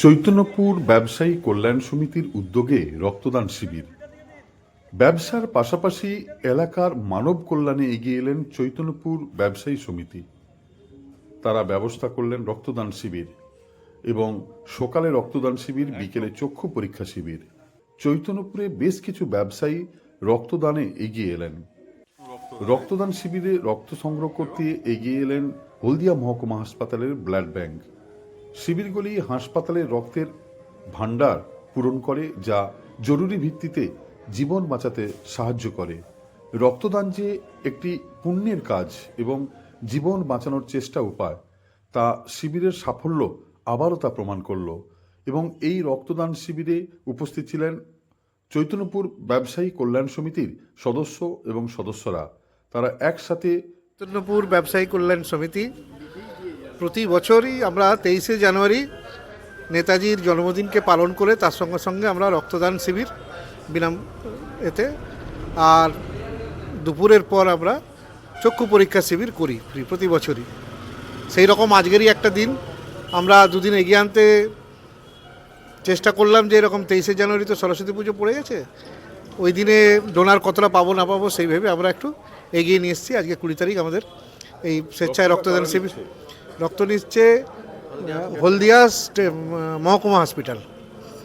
চৈতন্যপুর ব্যবসায়ী কল্যাণ সমিতির উদ্যোগে রক্তদান শিবির। ব্যবসার পাশাপাশি এলাকার মানব কল্যাণে এগিয়ে এলেন চৈতন্যপুর ব্যবসায়ী সমিতি। তারা ব্যবস্থা করলেন রক্তদান শিবির এবং সকালে রক্তদান শিবির, বিকেলে চক্ষু পরীক্ষা শিবির। চৈতন্যপুরে বেশ কিছু ব্যবসায়ী রক্তদানে এগিয়ে এলেন। রক্তদান শিবিরে রক্ত সংগ্রহ করতে এগিয়ে এলেন হলদিয়া মহকুমা হাসপাতালের ব্লাড ব্যাংক। শিবিরগুলি হাসপাতালের রক্তের ভাণ্ডার পূরণ করে, যা জরুরি ভিত্তিতে জীবন বাঁচাতে সাহায্য করে। রক্তদান যে একটি পুণ্যের কাজ এবং জীবন বাঁচানোর চেষ্টা উপায়, তা শিবিরের সাফল্য আবারও তা প্রমাণ করল এবং এই রক্তদান শিবিরে উপস্থিত ছিলেন চৈতন্যপুর ব্যবসায়ী কল্যাণ সমিতির সদস্য এবং সদস্যরা। তারা একসাথে চৈতন্যপুর ব্যবসায়ী কল্যাণ সমিতি প্রতি বছরই আমরা তেইশে জানুয়ারি নেতাজির জন্মদিনকে পালন করে তার সঙ্গে সঙ্গে আমরা রক্তদান শিবির বিনাম এতে। আর দুপুরের পর আমরা চক্ষু পরীক্ষা শিবির করি প্রি- প্রতি বছরই। সেই রকম আজকেরই একটা দিন। আমরা দুদিন এগিয়ে আনতে চেষ্টা করলাম যে এরকম তেইশে জানুয়ারি তো সরস্বতী পুজো পড়ে গেছে। ওই দিনে ডোনার কতটা পাবো না পাবো সেইভাবে আমরা একটু এগিয়ে নিয়ে এসেছি। আজকে কুড়ি তারিখ আমাদের এই স্বেচ্ছায় রক্তদান শিবির। রক্ত নিচ্ছে হলদিয়া মহকুমা হসপিটাল।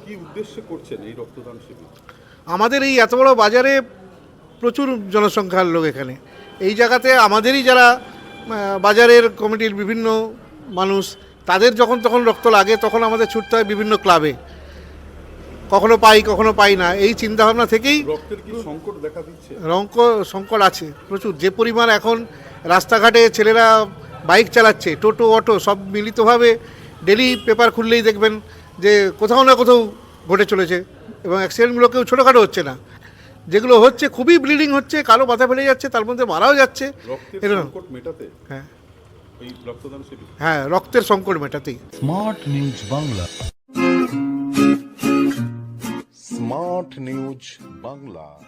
কি উদ্দেশ্যে করছেন এই রক্তদান শিবির? আমাদের এই এত বড় বাজারে প্রচুর জনসংখ্যার লোক এখানে। এই জায়গাতে আমাদেরই যারা বাজারের কমিটির বিভিন্ন মানুষ তাদের যখন তখন রক্ত লাগে তখন আমাদের ছুটতে হয় বিভিন্ন ক্লাবে। কখনো পাই কখনো পাই না। এই চিন্তাভাবনা থেকেই সংকট দেখা দিচ্ছে? রঙ্ক সংকট আছে প্রচুর। যে পরিমাণ এখন রাস্তাঘাটে ছেলেরা বাইক চালাচ্ছে টোটো অটো সব মিলিতভাবে ডেলি পেপার খুললেই দেখবেন যে কোথাও না কোথাও ঘটে চলেছে এবং অ্যাক্সিডেন্টগুলো কেউ ছোটোখাটো হচ্ছে না। যেগুলো হচ্ছে খুবই ব্লিডিং হচ্ছে কালো মাথা ফেলে যাচ্ছে তার মধ্যে মারাও যাচ্ছে। হ্যাঁ। হ্যাঁ রক্তের সংকট মেটাতেই। Smart news Bangla. Smart news Bangla.